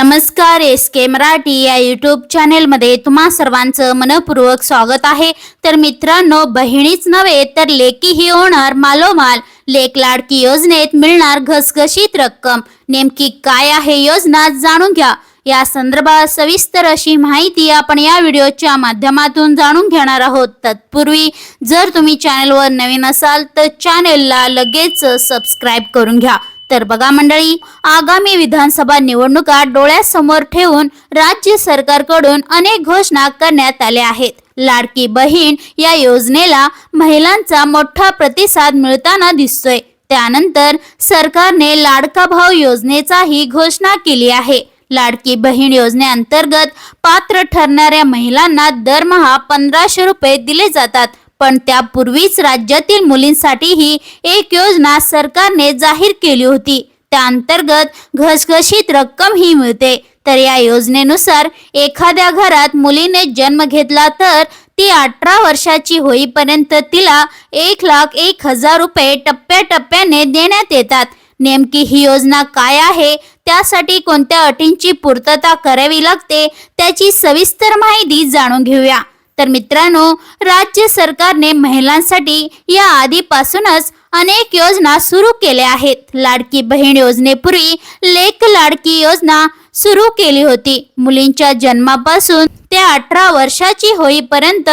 नमस्कार एस के मराठी या यूट्यूब चॅनेलमध्ये तुम्हा सर्वांचं मनपूर्वक स्वागत आहे. तर मित्रांनो बहिणीच नव्हे तर लेकीही होणार मालोमाल. लेक लाडकी योजनेत मिळणार घसघशीत रक्कम. नेमकी काय आहे योजना जाणून घ्या. या संदर्भात सविस्तर अशी माहिती आपण या व्हिडिओच्या माध्यमातून जाणून घेणार आहोत. तत्पूर्वी जर तुम्ही चॅनलवर नवीन असाल तर चॅनेलला लगेच सबस्क्राईब करून घ्या. तर बघा मंडळी आगामी विधानसभा निवडणुका डोळ्यासमोर ठेवून राज्य सरकारकडून अनेक घोषणा करण्यात आल्या आहेत. लाडकी बहीण या योजनेला महिलांचा मोठा प्रतिसाद मिळताना दिसतोय. त्यानंतर सरकारने लाडका भाव योजनेचाही घोषणा केली आहे. लाडकी बहीण योजनेअंतर्गत पात्र ठरणाऱ्या महिलांना दरमहा पंधराशे रुपये दिले जातात. पण त्यापूर्वीच राज्यातील मुलींसाठीही एक योजना सरकारने जाहीर केली होती. त्या अंतर्गत घसघशीत रक्कम ही मिळते. तर या योजनेनुसार एखाद्या घरात मुलीने जन्म घेतला तर ती अठरा वर्षाची होईपर्यंत तिला एक लाख एक हजार रुपये टप्प्याटप्प्याने देण्यात येतात. नेमकी ही योजना काय आहे? त्यासाठी कोणत्या अटींची पूर्तता करावी लागते? त्याची सविस्तर माहिती जाणून घेऊया. तर मित्रांनो राज्य सरकारने महिलांसाठी या आधीपासूनच अनेक योजना सुरू केल्या आहेत. लाडकी बहीण योजनेपूर्वी लेक लाडकी योजना सुरू केली होती. मुलींच्या जन्मापासून ते अठरा वर्षाची होईपर्यंत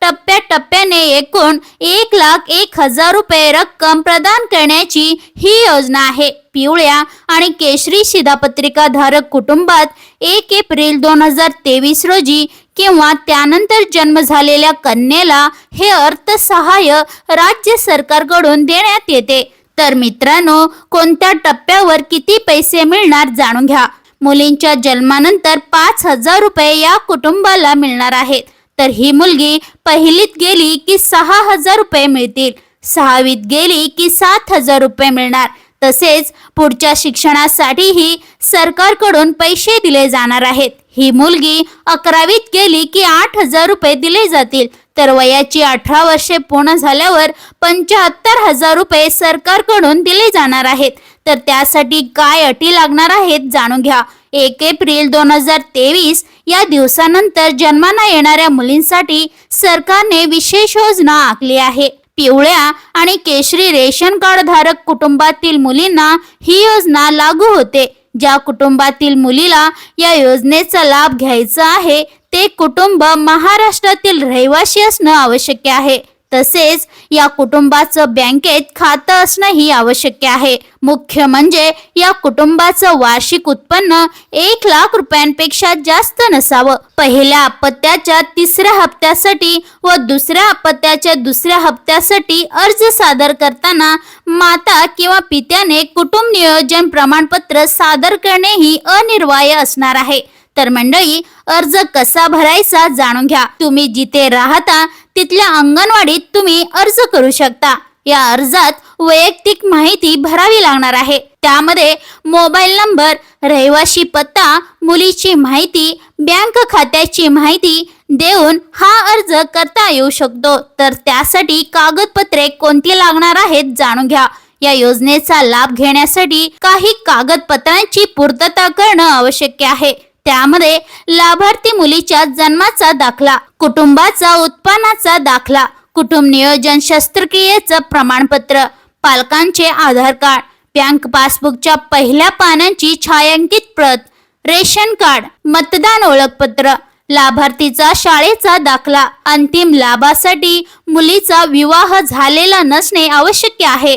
टप्प्याटप्प्याने एकूण एक लाख एक हजार रुपये रक्कम प्रदान करण्याची ही योजना आहे. पिवळ्या आणि केशरी शिधापत्रिका धारक कुटुंबात एक एप्रिल दोन हजार तेवीस रोजी किंवा त्यानंतर जन्म झालेल्या कन्येला हे अर्थसहाय्य राज्य सरकारकडून देण्यात येते. तर मित्रांनो कोणत्या टप्प्यावर किती पैसे मिळणार जाणून घ्या. मुलींच्या जन्मानंतर पाच हजार रुपये या कुटुंबाला मिळणार आहेत. तर ही मुलगी पहिलीत गेली की सहा हजार रुपये मिळतील. सहावीत गेली की सात हजार रुपये मिळणार. तसेच पुढच्या शिक्षणासाठीही सरकारकडून पैसे दिले जाणार आहेत. ही मुलगी अकरावीत गेली की आठ हजार रुपये दिले जातील. तर वयाची अठरा वर्षे पूर्ण झाल्यावर पंच्याहत्तर हजार रुपये सरकारकडून दिले जाणार आहेत. तर त्यासाठी काय अटी लागणार आहेत जाणून घ्या. एक एप्रिल दोन हजार तेवीस या दिवसानंतर जन्माला येणाऱ्या मुलींसाठी सरकारने विशेष योजना आखली आहे. पिवळ्या आणि केशरी रेशन कार्ड धारक कुटुंबातील मुलींना ही योजना लागू होते. ज्या कुटुंबातील मुलीला या योजनेचा लाभ घ्यायचा आहे ते कुटुंब महाराष्ट्रातील रहिवासी असणं आवश्यक आहे. तसेच या कुटुंबाचं बँकेत खातं असणंही आवश्यक आहे. मुख्य म्हणजे या कुटुंबाचं वार्षिक उत्पन्न एक लाख रुपयांपेक्षा जास्त नसावं. पहिल्या अपत्याच्या तिसऱ्या हप्त्यासाठी व दुसऱ्या अपत्याच्या दुसऱ्या हप्त्यासाठी अर्ज सादर करताना माता किंवा पित्याने कुटुंब नियोजन प्रमाणपत्र सादर करणे ही अनिर्वाय असणार आहे. तर मंडळी अर्ज कसा भरायचा जाणून घ्या. तुम्ही जिथे राहता तिथल्या अंगणवाडीत तुम्ही अर्ज करू शकता. या अर्जात वैयक्तिक माहिती भरावी लागणार आहे. त्यामध्ये मोबाईल नंबर रहिवाशी पत्ता मुलीची माहिती बँक खात्याची माहिती देऊन हा अर्ज करता येऊ शकतो. तर त्यासाठी कागदपत्रे कोणती लागणार आहेत जाणून घ्या. या योजनेचा लाभ घेण्यासाठी काही कागदपत्रांची पूर्तता करणं आवश्यक आहे. त्यामध्ये लाभार्थी मुलीच्या जन्माचा दाखला कुटुंबाचा उत्पन्नाचा दाखला कुटुंब नियोजन शस्त्रक्रियेचं प्रमाणपत्र पालकांचे आधार कार्ड बँक पासबुकच्या पहिल्या पानांची छायांकित प्रत रेशन कार्ड मतदान ओळखपत्र लाभार्थीचा शाळेचा दाखला अंतिम लाभासाठी मुलीचा विवाह झालेला नसणे आवश्यक आहे.